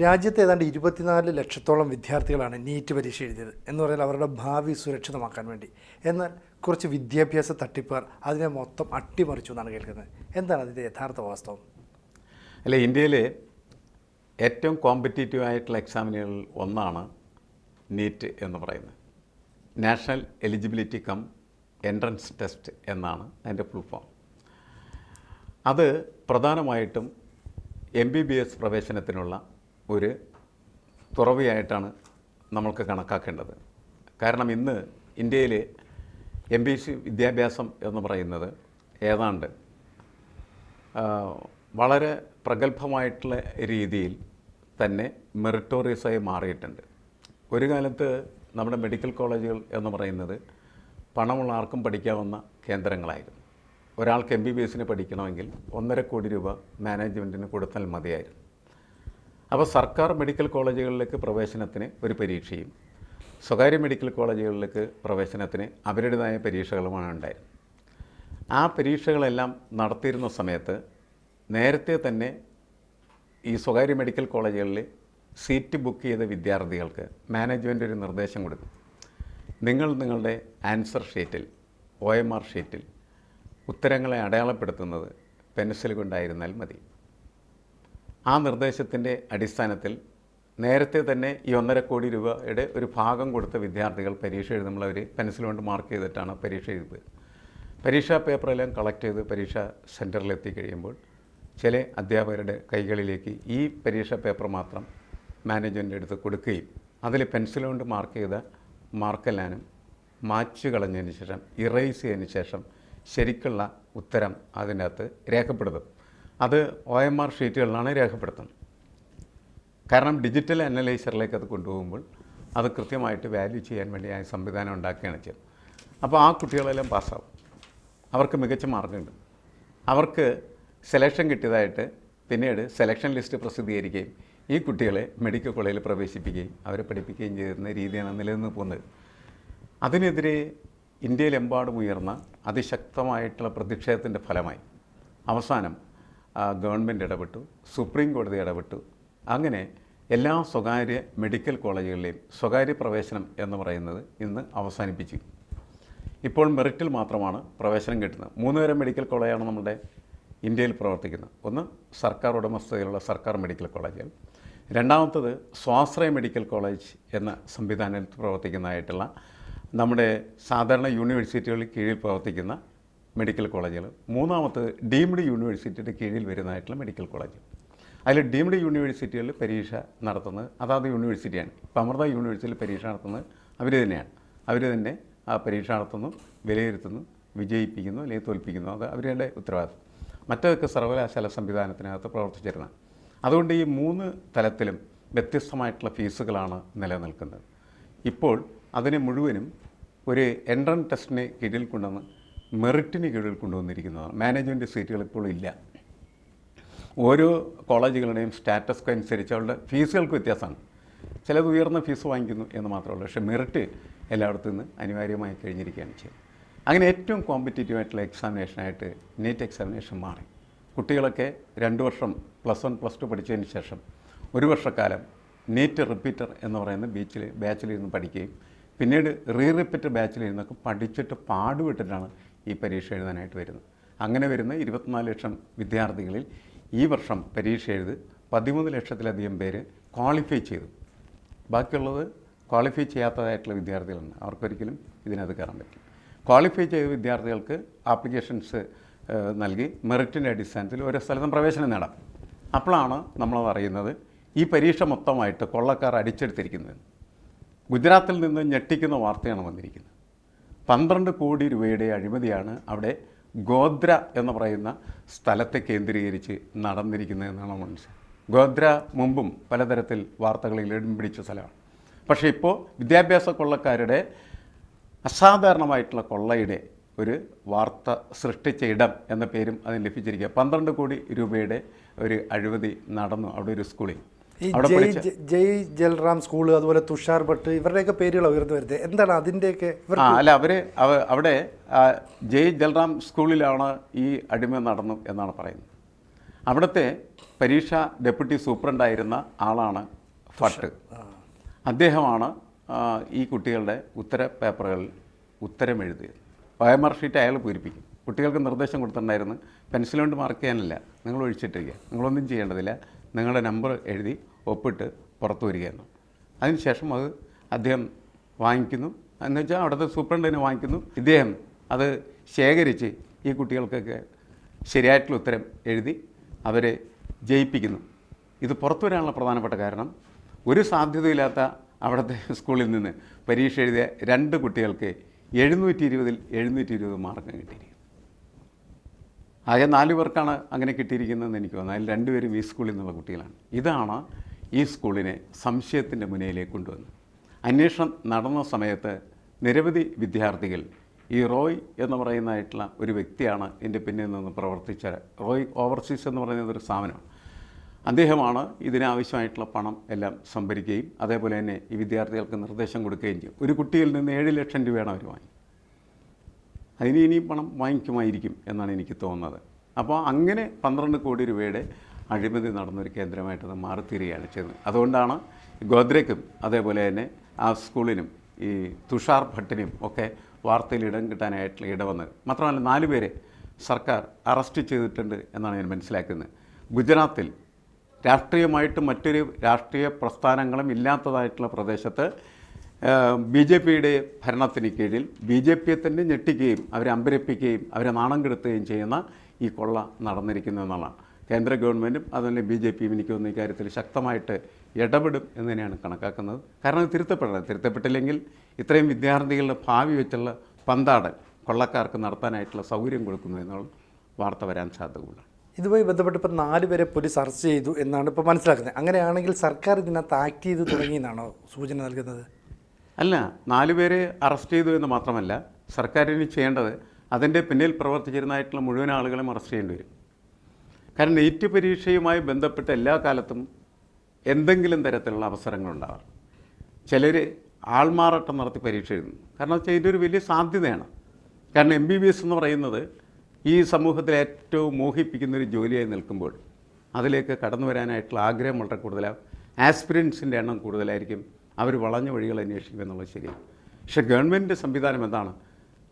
രാജ്യത്തെ ഏതാണ്ട് ഇരുപത്തിനാല് ലക്ഷത്തോളം വിദ്യാർത്ഥികളാണ് നീറ്റ് പരീക്ഷ എഴുതിയത് എന്ന് പറഞ്ഞാൽ അവരുടെ ഭാവി സുരക്ഷിതമാക്കാൻ വേണ്ടി. എന്നാൽ കുറച്ച് വിദ്യാഭ്യാസ തട്ടിപ്പുകാർ അതിനെ മൊത്തം അട്ടിമറിച്ചു എന്നാണ് കേൾക്കുന്നത്. എന്താണ് അതിന്റെ യഥാർത്ഥ വാസ്തവം? അല്ല ഇന്ത്യയിലെ ഏറ്റവും കോമ്പറ്റീറ്റീവ് ആയിട്ടുള്ള എക്സാമിനുകളിൽ ഒന്നാണ് നീറ്റ് എന്ന് പറയുന്നത്. National eligibility cum entrance test എന്നാണ് അതിന്റെ ഫുൾ ഫോം അത് പ്രധാനമായിട്ടും എം ബി ബി എസ് പ്രവേശനത്തിനുള്ള ഒരു തുറവിയായിട്ടാണ് നമ്മൾക്ക് കണക്കാക്കേണ്ടത്. കാരണം ഇന്ന് ഇന്ത്യയിലെ എം ബി സി വിദ്യാഭ്യാസം എന്ന് പറയുന്നത് ഏതാണ്ട് വളരെ പ്രഗത്ഭമായിട്ടുള്ള രീതിയിൽ തന്നെ മെറിറ്റോറിയസായി മാറിയിട്ടുണ്ട്. ഒരു കാലത്ത് നമ്മുടെ മെഡിക്കൽ കോളേജുകൾ എന്ന് പറയുന്നത് പണമുള്ള ആർക്കും പഠിക്കാവുന്ന കേന്ദ്രങ്ങളായിരുന്നു. ഒരാൾക്ക് എം ബി ബി എസിന് പഠിക്കണമെങ്കിൽ ഒന്നര കോടി രൂപ മാനേജ്മെന്റിന് കൊടുത്താൽ മതിയായിരുന്നു. അപ്പോൾ സർക്കാർ മെഡിക്കൽ കോളേജുകളിലേക്ക് പ്രവേശനത്തിന് ഒരു പരീക്ഷയും സ്വകാര്യ മെഡിക്കൽ കോളേജുകളിലേക്ക് പ്രവേശനത്തിന് അവരുടേതായ പരീക്ഷകളുമാണ് ഉണ്ടായിരുന്നത്. ആ പരീക്ഷകളെല്ലാം നടത്തിയിരുന്ന സമയത്ത് നേരത്തെ തന്നെ ഈ സ്വകാര്യ മെഡിക്കൽ കോളേജുകളിൽ സീറ്റ് ബുക്ക് ചെയ്ത വിദ്യാർത്ഥികൾക്ക് മാനേജ്മെന്റ് ഒരു നിർദ്ദേശം കൊടുക്കും നിങ്ങൾ നിങ്ങളുടെ ആൻസർ ഷീറ്റിൽ ഒ എം ആർ ഷീറ്റിൽ ഉത്തരങ്ങളെ അടയാളപ്പെടുത്തുന്നത് പെൻസിൽ കൊണ്ടായിരുന്നാൽ മതി. ആ നിർദ്ദേശത്തിന്റെ അടിസ്ഥാനത്തിൽ നേരത്തെ തന്നെ ഈ ഒന്നര കോടി രൂപയുടെ ഒരു ഭാഗം കൊടുത്ത വിദ്യാർത്ഥികൾ പരീക്ഷ എഴുതുമ്പോൾ അവർ പെൻസിൽ കൊണ്ട് മാർക്ക് ചെയ്തിട്ടാണ് പരീക്ഷ എഴുതിയത്. പരീക്ഷാ പേപ്പറെല്ലാം കളക്ട് ചെയ്ത് പരീക്ഷാ സെന്ററിൽ എത്തിക്കഴിയുമ്പോൾ ചില അധ്യാപകരുടെ കൈകളിലേക്ക് ഈ പരീക്ഷാ പേപ്പർ മാത്രം മാനേജ്മെന്റ് എടുത്ത് കൊടുക്കുകയും അതിൽ പെൻസിൽ കൊണ്ട് മാർക്ക് ചെയ്ത മാർക്കെല്ലാനും മാച്ച് കളഞ്ഞതിന് ശേഷം ഇറേസ് ചെയ്തതിന് ശേഷം ശരിക്കുള്ള ഉത്തരം അതിനകത്ത് രേഖപ്പെടുത്തും. അത് ഒ എം ആർ ഷീറ്റുകളിലാണ് രേഖപ്പെടുത്തുന്നത്. കാരണം ഡിജിറ്റൽ അനലൈസറിലേക്ക് അത് കൊണ്ടുപോകുമ്പോൾ അത് കൃത്യമായിട്ട് വാല്യൂ ചെയ്യാൻ വേണ്ടി ആ സംവിധാനം ഉണ്ടാക്കുകയാണ് ചെയ്യുന്നത്. അപ്പോൾ ആ കുട്ടികളെല്ലാം പാസ്സാവും. അവർക്ക് മികച്ച മാർക്കുണ്ട്. അവർക്ക് സെലക്ഷൻ കിട്ടിയതായിട്ട് പിന്നീട് സെലക്ഷൻ ലിസ്റ്റ് പ്രസിദ്ധീകരിക്കുകയും ഈ കുട്ടികളെ മെഡിക്കൽ കോളേജിൽ പ്രവേശിപ്പിക്കുകയും അവരെ പഠിപ്പിക്കുകയും ചെയ്യുന്ന രീതിയാണ് നിലനിന്ന് പോകുന്നത്. അതിനെതിരെ ഇന്ത്യയിലെമ്പാടും ഉയർന്ന അതിശക്തമായിട്ടുള്ള പ്രതിഷേധത്തിന്റെ ഫലമായി അവസാനം ഗവൺമെന്റ് ഇടപെട്ടു സുപ്രീം കോടതി ഇടപെട്ടു. അങ്ങനെ എല്ലാ സ്വകാര്യ മെഡിക്കൽ കോളേജുകളിലെയും സ്വകാര്യ പ്രവേശനം എന്ന് പറയുന്നത് ഇന്ന് അവസാനിപ്പിച്ചു. ഇപ്പോൾ മെറിറ്റിൽ മാത്രമാണ് പ്രവേശനം കിട്ടുന്നത്. മൂന്ന് തരം മെഡിക്കൽ കോളേജാണ് നമ്മുടെ ഇന്ത്യയിൽ പ്രവർത്തിക്കുന്നത്. ഒന്ന് സർക്കാർ ഉടമസ്ഥതയിലുള്ള സർക്കാർ മെഡിക്കൽ കോളേജുകൾ. രണ്ടാമത്തത് സ്വാശ്രയ മെഡിക്കൽ കോളേജ് എന്ന സംവിധാനത്തിൽ പ്രവർത്തിക്കുന്നതായിട്ടുള്ള നമ്മുടെ സാധാരണ യൂണിവേഴ്സിറ്റികളിൽ കീഴിൽ പ്രവർത്തിക്കുന്ന മെഡിക്കൽ കോളേജുകൾ. മൂന്നാമത്തത് ഡീംഡ് യൂണിവേഴ്സിറ്റിയുടെ കീഴിൽ വരുന്നതായിട്ടുള്ള മെഡിക്കൽ കോളേജ്. അതിൽ ഡീംഡ് യൂണിവേഴ്സിറ്റികളിൽ പരീക്ഷ നടത്തുന്നത് അതാത് യൂണിവേഴ്സിറ്റിയാണ്. ഇപ്പം അമൃത യൂണിവേഴ്സിറ്റിയിൽ പരീക്ഷ നടത്തുന്നത് അവർ തന്നെയാണ്. അവർ തന്നെ ആ പരീക്ഷ നടത്തുന്നു വിലയിരുത്തുന്നു വിജയിപ്പിക്കുന്നു അല്ലെങ്കിൽ തോൽപ്പിക്കുന്നു. അത് അവരുടെ ഉത്തരവാദിത്വം. മറ്റതൊക്കെ സർവകലാശാല സംവിധാനത്തിനകത്ത് പ്രവർത്തിച്ചിരുന്നത്. അതുകൊണ്ട് ഈ മൂന്ന് തലത്തിലും വ്യത്യസ്തമായിട്ടുള്ള ഫീസുകളാണ് നിലനിൽക്കുന്നത്. ഇപ്പോൾ അതിനെ മുഴുവനും ഒരു എൻട്രൻസ് ടെസ്റ്റിനെ കീഴിൽ കൊണ്ടുവന്ന് മെറിറ്റിന് കീഴിൽ കൊണ്ടുവന്നിരിക്കുന്നതാണ്. മാനേജ്മെന്റ് സീറ്റുകൾ ഇപ്പോൾ ഇല്ല. ഓരോ കോളേജുകളുടെയും സ്റ്റാറ്റസ് അനുസരിച്ച് അവരുടെ ഫീസുകൾക്ക് വ്യത്യാസമാണ്. ചിലത് ഉയർന്ന ഫീസ് വാങ്ങിക്കുന്നു എന്ന് മാത്രമല്ല പക്ഷേ മെറിറ്റ് എല്ലായിടത്തു നിന്ന് അനിവാര്യമായി കഴിഞ്ഞിരിക്കുകയാണ് ചെയ്യുന്നത്. അങ്ങനെ ഏറ്റവും കോമ്പറ്റേറ്റീവ് ആയിട്ടുള്ള എക്സാമിനേഷനായിട്ട് നീറ്റ് എക്സാമിനേഷൻ മാറി. കുട്ടികളൊക്കെ രണ്ട് വർഷം പ്ലസ് വൺ പ്ലസ് ടു പഠിച്ചതിന് ശേഷം ഒരു വർഷക്കാലം നീറ്റ് റിപ്പീറ്റർ എന്ന് പറയുന്ന ബീച്ചിൽ ബാച്ചിലിരുന്ന് പഠിക്കുകയും പിന്നീട് റീ റിപ്പീറ്റർ ബാച്ചിലിരുന്നൊക്കെ പഠിച്ചിട്ട് പാടുപെട്ടിട്ടാണ് ഈ പരീക്ഷ എഴുതാനായിട്ട് വരുന്നത് അങ്ങനെ വരുന്ന ഇരുപത്തിനാല് ലക്ഷം വിദ്യാർത്ഥികളിൽ ഈ വർഷം പരീക്ഷ എഴുതി പതിമൂന്ന് ലക്ഷത്തിലധികം പേര് ക്വാളിഫൈ ചെയ്തു. ബാക്കിയുള്ളത് ക്വാളിഫൈ ചെയ്യാത്തതായിട്ടുള്ള വിദ്യാർത്ഥികളാണ്. അവർക്കൊരിക്കലും ഇതിനകത്ത് കയറാൻ പറ്റില്ല. ക്വാളിഫൈ ചെയ്ത വിദ്യാർത്ഥികൾക്ക് ആപ്ലിക്കേഷൻസ് നൽകി മെറിറ്റിന്റെ അടിസ്ഥാനത്തിൽ ഓരോ സ്ഥലത്തും പ്രവേശനം നേടാം. അപ്പോഴാണ് നമ്മളത് അറിയുന്നത് ഈ പരീക്ഷ മൊത്തമായിട്ട് കൊള്ളക്കാർ അടിച്ചെടുത്തിരിക്കുന്നത്. ഗുജറാത്തിൽ നിന്ന് ഞെട്ടിക്കുന്ന വാർത്തയാണ് വന്നിരിക്കുന്നത്. പന്ത്രണ്ട് കോടി രൂപയുടെ അഴിമതിയാണ് അവിടെ ഗോദ്ര എന്ന് പറയുന്ന സ്ഥലത്തെ കേന്ദ്രീകരിച്ച് നടന്നിരിക്കുന്നതെന്നാണ് മനസ്സിലാക്കുന്നത്. ഗോദ്ര മുമ്പും പലതരത്തിൽ വാർത്തകളിൽ ഇടം പിടിച്ച സ്ഥലമാണ്. പക്ഷേ ഇപ്പോൾ വിദ്യാഭ്യാസ കൊള്ളക്കാരുടെ അസാധാരണമായിട്ടുള്ള കൊള്ളയുടെ ഒരു വാർത്ത സൃഷ്ടിച്ച ഇടം എന്ന പേരും അതിന് ലഭിച്ചിരിക്കുക. പന്ത്രണ്ട് കോടി രൂപയുടെ ഒരു അഴിമതി നടന്നു അവിടെ ഒരു സ്കൂളിൽ. ജയ് ജൽറാം സ്കൂൾ അതുപോലെ തുഷാർ ഭട്ട് ഇവരുടെയൊക്കെ പേരുകൾ ഉയർന്നു വരുന്നത്. എന്താണ് അതിന്റെയൊക്കെ അല്ല അവർ അവിടെ ജയ് ജൽറാം സ്കൂളിലാണ് ഈ അടിമ നടന്നു എന്നാണ് പറയുന്നത്. അവിടുത്തെ പരീക്ഷ ഡെപ്യൂട്ടി സൂപ്രണ്ടായിരുന്ന ആളാണ് ഭട്ട്. അദ്ദേഹമാണ് ഈ കുട്ടികളുടെ ഉത്തര പേപ്പറുകളിൽ ഉത്തരം എഴുതിയത്. ഒയമാർ ഷീറ്റ് അയാൾ പൂരിപ്പിക്കും. കുട്ടികൾക്ക് നിർദ്ദേശം കൊടുത്തിട്ടുണ്ടായിരുന്നു പെൻസിൽ കൊണ്ട് മാർക്ക് ചെയ്യാനല്ല നിങ്ങൾ ഒഴിച്ചിട്ടിരിക്കുക നിങ്ങളൊന്നും ചെയ്യേണ്ടതില്ല നിങ്ങളുടെ നമ്പർ എഴുതി ഒപ്പിട്ട് പുറത്തു വരികയെന്നു അതിനുശേഷം അത് അദ്ദേഹം വാങ്ങിക്കുന്നു. എന്ന് വെച്ചാൽ അവിടുത്തെ സൂപ്രണ്ടിനെ വാങ്ങിക്കുന്നു. ഇദ്ദേഹം അത് ശേഖരിച്ച് ഈ കുട്ടികൾക്കൊക്കെ ശരിയായിട്ടുള്ള ഉത്തരം എഴുതി അവരെ ജയിപ്പിക്കുന്നു. ഇത് പുറത്തു വരാനുള്ള പ്രധാനപ്പെട്ട കാരണം ഒരു സാധ്യതയില്ലാത്ത അവിടുത്തെ സ്കൂളിൽ നിന്ന് പരീക്ഷ എഴുതിയ രണ്ട് കുട്ടികൾക്ക് എഴുന്നൂറ്റി ഇരുപതിൽ എഴുന്നൂറ്റി ഇരുപത് മാർക്ക് കിട്ടിയിരിക്കുന്നു. ആകെ നാല് പേർക്കാണ് അങ്ങനെ കിട്ടിയിരിക്കുന്നതെന്ന് എനിക്ക് തോന്നുന്നു. അതിൽ രണ്ടുപേരും ഈ സ്കൂളിൽ നിന്നുള്ള കുട്ടികളാണ്. ഇതാണ് ഈ സ്കൂളിനെ സംശയത്തിന്റെ മുനയിലേക്ക് കൊണ്ടുവന്നത്. അന്വേഷണം നടന്ന സമയത്ത് നിരവധി വിദ്യാർത്ഥികൾ ഈ റോയ് എന്ന് പറയുന്നതായിട്ടുള്ള ഒരു വ്യക്തിയാണ് എന്റെ പിന്നിൽ നിന്ന് പ്രവർത്തിച്ച റോയ് ഓവർസീസ് എന്ന് പറയുന്നത് ഒരു സ്ഥാപനമാണ് അദ്ദേഹമാണ് ഇതിനാവശ്യമായിട്ടുള്ള പണം എല്ലാം സംഭരിക്കുകയും അതേപോലെ തന്നെ ഈ വിദ്യാർത്ഥികൾക്ക് നിർദ്ദേശം കൊടുക്കുകയും ചെയ്യും. ഒരു കുട്ടിയിൽ നിന്ന് ഏഴ് ലക്ഷം രൂപയാണ് അവർ വാങ്ങി. അതിന് ഇനി പണം വാങ്ങിക്കുമായിരിക്കും എന്നാണ് എനിക്ക് തോന്നുന്നത്. അപ്പോൾ അങ്ങനെ പന്ത്രണ്ട് കോടി രൂപയുടെ അഴിമതി നടന്നൊരു കേന്ദ്രമായിട്ട് അത് മാറിത്തീരുകയാണ് ചെയ്യുന്നത്. അതുകൊണ്ടാണ് ഗോദ്രയ്ക്കും അതേപോലെ തന്നെ ആ സ്കൂളിനും ഈ തുഷാർ ഭട്ടിനും ഒക്കെ വാർത്തയിൽ ഇടം കിട്ടാനായിട്ടുള്ള ഇടവന്നത് മാത്രമല്ല നാല് പേരെ സർക്കാർ അറസ്റ്റ് ചെയ്തിട്ടുണ്ട് എന്നാണ് ഞാൻ മനസ്സിലാക്കുന്നത്. ഗുജറാത്തിൽ രാഷ്ട്രീയമായിട്ട് മറ്റൊരു രാഷ്ട്രീയ പ്രസ്ഥാനങ്ങളും ഇല്ലാത്തതായിട്ടുള്ള പ്രദേശത്ത് ബി ജെ പിയുടെ ഭരണത്തിന് കീഴിൽ ബി ജെ പിയെ തന്നെ ഞെട്ടിക്കുകയും അവരെ അമ്പരപ്പിക്കുകയും അവരെ നാണം കെടുത്തുകയും ചെയ്യുന്ന ഈ കൊള്ള നടന്നിരിക്കുന്നു എന്നുള്ളതാണ്. കേന്ദ്ര ഗവൺമെന്റും അതുപോലെ ബി ജെ പിയും എനിക്ക് തോന്നുന്നു ഇക്കാര്യത്തിൽ ശക്തമായിട്ട് ഇടപെടും എന്ന് തന്നെയാണ് കണക്കാക്കുന്നത്. കാരണം അത് തിരുത്തപ്പെടണം. തിരുത്തപ്പെട്ടില്ലെങ്കിൽ ഇത്രയും വിദ്യാർത്ഥികളുടെ ഭാവി വെച്ചുള്ള പന്താടൽ കൊള്ളക്കാർക്ക് നടത്താനായിട്ടുള്ള സൗകര്യം കൊടുക്കുന്നു എന്നുള്ള വാർത്ത വരാൻ സാധ്യതയുള്ളൂ ഇതുമായി ബന്ധപ്പെട്ട് ഇപ്പോൾ നാല് പേരെ പോലീസ് അറസ്റ്റ് ചെയ്തു എന്നാണ് ഇപ്പോൾ മനസ്സിലാക്കുന്നത്. അങ്ങനെയാണെങ്കിൽ സർക്കാർ ഇതിനകത്ത് ആക്ട് ചെയ്ത് തുടങ്ങിയെന്നാണോ സൂചന നൽകുന്നത്? അല്ല നാലു പേരെ അറസ്റ്റ് ചെയ്തു എന്ന് മാത്രമല്ല സർക്കാരിന് ചെയ്യേണ്ടത് അതിന്റെ പിന്നിൽ പ്രവർത്തിച്ചിരുന്നതായിട്ടുള്ള മുഴുവൻ ആളുകളെയും അറസ്റ്റ് ചെയ്യേണ്ടി വരും. കാരണം നീറ്റ് പരീക്ഷയുമായി ബന്ധപ്പെട്ട് എല്ലാ കാലത്തും എന്തെങ്കിലും തരത്തിലുള്ള അവസരങ്ങളുണ്ടാവാം ചിലർ ആൾമാറാട്ടം നടത്തി പരീക്ഷ എഴുതുന്നു. കാരണം വെച്ചാൽ ഇതിന്റെ ഒരു വലിയ സാധ്യതയാണ്. കാരണം എം ബി ബി എസ് എന്ന് പറയുന്നത് ഈ സമൂഹത്തിൽ ഏറ്റവും മോഹിപ്പിക്കുന്നൊരു ജോലിയായി നിൽക്കുമ്പോൾ അതിലേക്ക് കടന്നു വരാനായിട്ടുള്ള ആഗ്രഹം വളരെ കൂടുതലാണ് ആസ്പിരൻസിന്റെ എണ്ണം കൂടുതലായിരിക്കും. അവർ വളഞ്ഞ വഴികൾ അന്വേഷിക്കും എന്നുള്ളത് ശരിയാണ്. പക്ഷേ ഗവൺമെന്റ് സംവിധാനം എന്താണ്?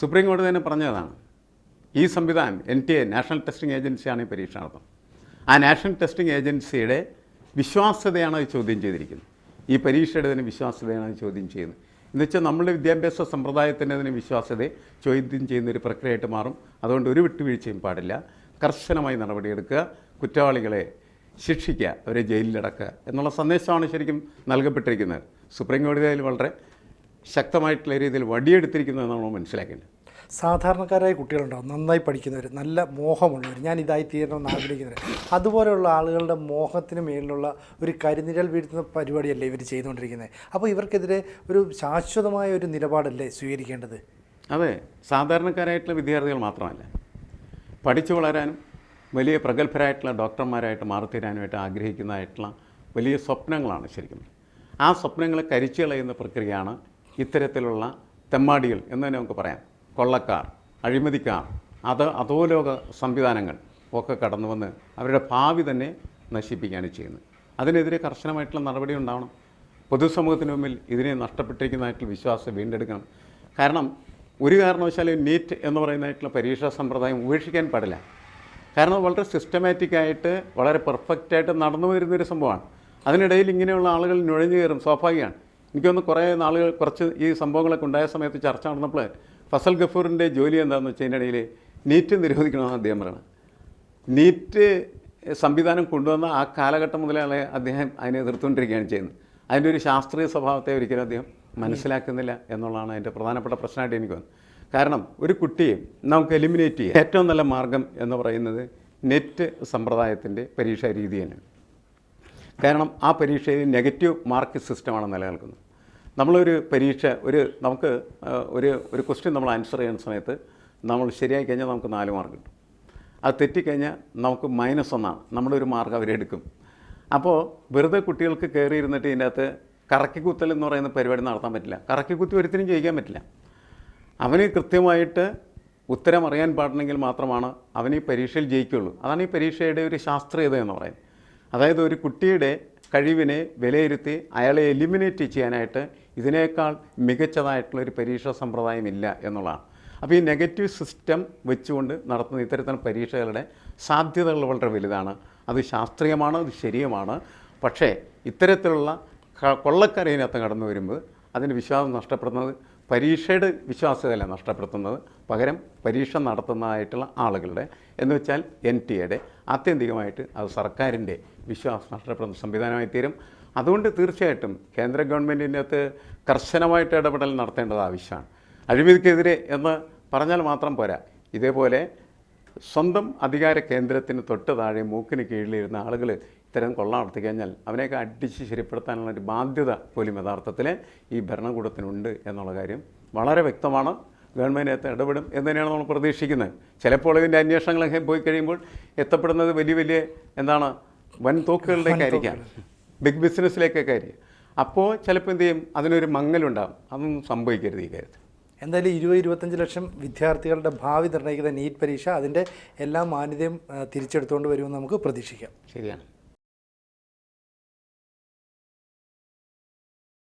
സുപ്രീം കോടതി തന്നെ പറഞ്ഞതാണ്. ഈ സംവിധാനം N T A national testing ഏജൻസിയാണ് ഈ പരീക്ഷ നടത്തുന്നത്. ആ നാഷണൽ ടെസ്റ്റിംഗ് ഏജൻസിയുടെ വിശ്വാസ്യതയാണ് അത് ചോദ്യം ചെയ്തിരിക്കുന്നത്. ഈ പരീക്ഷയുടെ തന്നെ വിശ്വാസ്യതയാണ് അത് ചോദ്യം ചെയ്യുന്നത്. എന്ന് വെച്ചാൽ നമ്മുടെ വിദ്യാഭ്യാസ സമ്പ്രദായത്തിന്റെ തന്നെ വിശ്വാസ്യതയെ ചോദ്യം ചെയ്യുന്ന ഒരു പ്രക്രിയയായിട്ട് മാറും. അതുകൊണ്ട് ഒരു വിട്ടുവീഴ്ചയും പാടില്ല. കർശനമായി നടപടിയെടുക്കുക. കുറ്റവാളികളെ ശിക്ഷിക്കുക. അവരെ ജയിലിലടക്കുക. എന്നുള്ള സന്ദേശമാണ് ശരിക്കും നൽകപ്പെട്ടിരിക്കുന്നത്. സുപ്രീം കോടതി അതിൽ വളരെ ശക്തമായിട്ടുള്ള രീതിയിൽ വടിയെടുത്തിരിക്കുന്നതെന്നാണ് നമ്മൾ മനസ്സിലാക്കേണ്ടത്. സാധാരണക്കാരായ കുട്ടികളുണ്ടാവും നന്നായി പഠിക്കുന്നവർ നല്ല മോഹമുള്ളവർ ഞാൻ ഇതായി തീരണമെന്ന് ആഗ്രഹിക്കുന്നവർ അതുപോലെയുള്ള ആളുകളുടെ മോഹത്തിന് മേലുള്ള ഒരു കരിനിഴൽ വീഴ്ത്തുന്ന പരിപാടിയല്ലേ ഇവർ ചെയ്തുകൊണ്ടിരിക്കുന്നത്? അപ്പോൾ ഇവർക്കെതിരെ ഒരു ശാശ്വതമായ ഒരു നിലപാടല്ലേ സ്വീകരിക്കേണ്ടത്? അതെ സാധാരണക്കാരായിട്ടുള്ള വിദ്യാർത്ഥികൾ മാത്രമല്ല. പഠിച്ചു വളരാനും വലിയ പ്രഗത്ഭരായിട്ടുള്ള ഡോക്ടർമാരായിട്ട് മാറിത്തീരാനുമായിട്ട് ആഗ്രഹിക്കുന്നതായിട്ടുള്ള വലിയ സ്വപ്നങ്ങളാണ് ശരിക്കും. ആ സ്വപ്നങ്ങളെ കരിച്ചു കളയുന്ന പ്രക്രിയയാണ് ഇത്തരത്തിലുള്ള തെമ്മാടികൾ എന്ന് തന്നെ നമുക്ക് പറയാം. കൊള്ളക്കാർ അഴിമതിക്കാർ അത് അധോലോക സംവിധാനങ്ങൾ ഒക്കെ കടന്നു വന്ന് അവരുടെ ഭാവി തന്നെ നശിപ്പിക്കുകയാണ് ചെയ്യുന്നത്. അതിനെതിരെ കർശനമായിട്ടുള്ള നടപടി ഉണ്ടാവണം. പൊതുസമൂഹത്തിന് മുമ്പിൽ ഇതിനെ നഷ്ടപ്പെട്ടിരിക്കുന്നതായിട്ടുള്ള വിശ്വാസം വീണ്ടെടുക്കണം. കാരണം ഒരു കാരണവശാലും നീറ്റ് എന്ന് പറയുന്നതായിട്ടുള്ള പരീക്ഷാ സമ്പ്രദായം ഉപേക്ഷിക്കാൻ പാടില്ല. കാരണം വളരെ സിസ്റ്റമാറ്റിക്കായിട്ട് വളരെ പെർഫെക്റ്റായിട്ട് നടന്നു വരുന്നൊരു സംഭവമാണ്. അതിനിടയിൽ ഇങ്ങനെയുള്ള ആളുകൾ നുഴഞ്ഞു കയറും. സ്വാഭാവികമാണ്. എനിക്കൊന്ന് കുറേ നാളുകൾ കുറച്ച് ഈ സംഭവങ്ങളൊക്കെ ഉണ്ടായ സമയത്ത് ചർച്ച നടന്നപ്പോൾ ഫസൽ ഗഫൂറിന്റെ ജോലി എന്താണെന്ന് വെച്ചാൽ ഇതിന്റെ ഇടയിൽ നീറ്റ് നിരോധിക്കണമെന്ന് അദ്ദേഹം പറയണം. നീറ്റ് സംവിധാനം കൊണ്ടുവന്ന ആ കാലഘട്ടം മുതലേ അദ്ദേഹം അതിനെ എതിർത്തുകൊണ്ടിരിക്കുകയാണ് ചെയ്യുന്നത്. അതിന്റെ ഒരു ശാസ്ത്രീയ സ്വഭാവത്തെ ഒരിക്കലും അദ്ദേഹം മനസ്സിലാക്കുന്നില്ല എന്നുള്ളതാണ് അതിന്റെ പ്രധാനപ്പെട്ട പ്രശ്നമായിട്ട് എനിക്ക് വന്നത് കാരണം ഒരു കുട്ടിയെ നമുക്ക് എലിമിനേറ്റ് ചെയ്യാം ഏറ്റവും നല്ല മാർഗം എന്ന് പറയുന്നത് നെറ്റ് സമ്പ്രദായത്തിന്റെ പരീക്ഷാ രീതി തന്നെയാണ്. കാരണം ആ പരീക്ഷയിൽ നെഗറ്റീവ് മാർക്ക് സിസ്റ്റമാണ് നിലനിൽക്കുന്നത്. നമ്മളൊരു പരീക്ഷ ഒരു നമുക്ക് ഒരു ഒരു ക്വസ്റ്റ്യൻ നമ്മൾ ആൻസർ ചെയ്യുന്ന സമയത്ത് നമ്മൾ ശരിയായി കഴിഞ്ഞാൽ നമുക്ക് നാല് മാർക്ക് കിട്ടും. അത് തെറ്റിക്കഴിഞ്ഞാൽ നമുക്ക് മൈനസ് ഒന്നാണ്. നമ്മുടെ ഒരു മാർക്ക് അവരെടുക്കും അപ്പോൾ വെറുതെ കുട്ടികൾക്ക് കയറി ഇരുന്നിട്ട് ഇതിന്റെ അകത്ത് കറക്കിക്കുത്തൽ എന്ന് പറയുന്ന പരിപാടി നടത്താൻ പറ്റില്ല. കറക്കിക്കുത്തി ഒരിത്തിനും ജയിക്കാൻ പറ്റില്ല. അവന് കൃത്യമായിട്ട് ഉത്തരം അറിയാൻ പാടണമെങ്കിൽ മാത്രമാണ് അവൻ ഈ പരീക്ഷയിൽ ജയിക്കുള്ളൂ അതാണ് ഈ പരീക്ഷയുടെ ഒരു ശാസ്ത്രീയത എന്ന് പറയുന്നത്. അതായത് ഒരു കുട്ടിയുടെ കഴിവിനെ വിലയിരുത്തി അയാളെ എലിമിനേറ്റ് ചെയ്യാനായിട്ട് ഇതിനേക്കാൾ മികച്ചതായിട്ടുള്ള ഒരു പരീക്ഷാ സമ്പ്രദായം ഇല്ല എന്നുള്ളതാണ്. അപ്പോൾ ഈ നെഗറ്റീവ് സിസ്റ്റം വെച്ചുകൊണ്ട് നടത്തുന്ന ഇത്തരത്തിലുള്ള പരീക്ഷകളുടെ സാധ്യതകൾ വളരെ വലുതാണ്. അത് ശാസ്ത്രീയമാണ് അത് ശരിയുമാണ്. പക്ഷേ ഇത്തരത്തിലുള്ള കൊള്ളക്കരയിനകത്ത് കടന്നു വരുമ്പോൾ അതിന് വിശ്വാസം നഷ്ടപ്പെടുന്നത് പരീക്ഷയുടെ വിശ്വാസ്യതയല്ല നഷ്ടപ്പെടുത്തുന്നത്? പകരം പരീക്ഷ നടത്തുന്നതായിട്ടുള്ള ആളുകളുടെ എന്ന് വെച്ചാൽ എൻ ടി എയുടെ ആത്യന്തികമായിട്ട് അത് സർക്കാരിന്റെ വിശ്വാസം നഷ്ടപ്പെടുന്ന സംവിധാനമായി തീരും. അതുകൊണ്ട് തീർച്ചയായിട്ടും കേന്ദ്ര ഗവൺമെന്റിന്റെ അകത്ത് കർശനമായിട്ട് ഇടപെടൽ നടത്തേണ്ടത് ആവശ്യമാണ്. അഴിമതിക്കെതിരെ എന്ന് പറഞ്ഞാൽ മാത്രം പോരാ. ഇതേപോലെ സ്വന്തം അധികാര കേന്ദ്രത്തിന് തൊട്ട് താഴെ മൂക്കിന് കീഴിലിരുന്ന ആളുകൾ ഇത്തരം കൊള്ള നടത്തി കഴിഞ്ഞാൽ അവനെയൊക്കെ അടിച്ച് ശരിപ്പെടുത്താനുള്ള ഒരു ബാധ്യത പോലും യഥാർത്ഥത്തിൽ ഈ ഭരണകൂടത്തിനുണ്ട് എന്നുള്ള കാര്യം വളരെ വ്യക്തമാണ്. ഗവൺമെന്റ് ഇടപെടും എന്ന് തന്നെയാണ് നമ്മൾ പ്രതീക്ഷിക്കുന്നത്. ചിലപ്പോൾ ഇതിന്റെ അന്വേഷണങ്ങളൊക്കെ പോയി കഴിയുമ്പോൾ എത്തപ്പെടുന്നത് വലിയ വലിയ എന്താണ് വൻ തോക്കുകളിലേക്ക് ആയിരിക്കാം ബിഗ് ബിസിനസ്സിലേക്കൊക്കെ ആയിരിക്കും അപ്പോൾ ചിലപ്പോൾ എന്ത് ചെയ്യും? അതിനൊരു മങ്ങലുണ്ടാകും അതൊന്നും സംഭവിക്കരുത് ഈ കാര്യത്തിൽ. എന്തായാലും ഇരുപത് ഇരുപത്തഞ്ച് ലക്ഷം വിദ്യാർത്ഥികളുടെ ഭാവി നിർണയിക്കുന്ന നീറ്റ് പരീക്ഷ അതിന്റെ എല്ലാ മാന്യതയും തിരിച്ചെടുത്തുകൊണ്ട് വരുമെന്ന് നമുക്ക് പ്രതീക്ഷിക്കാം. ശരിയാണ്.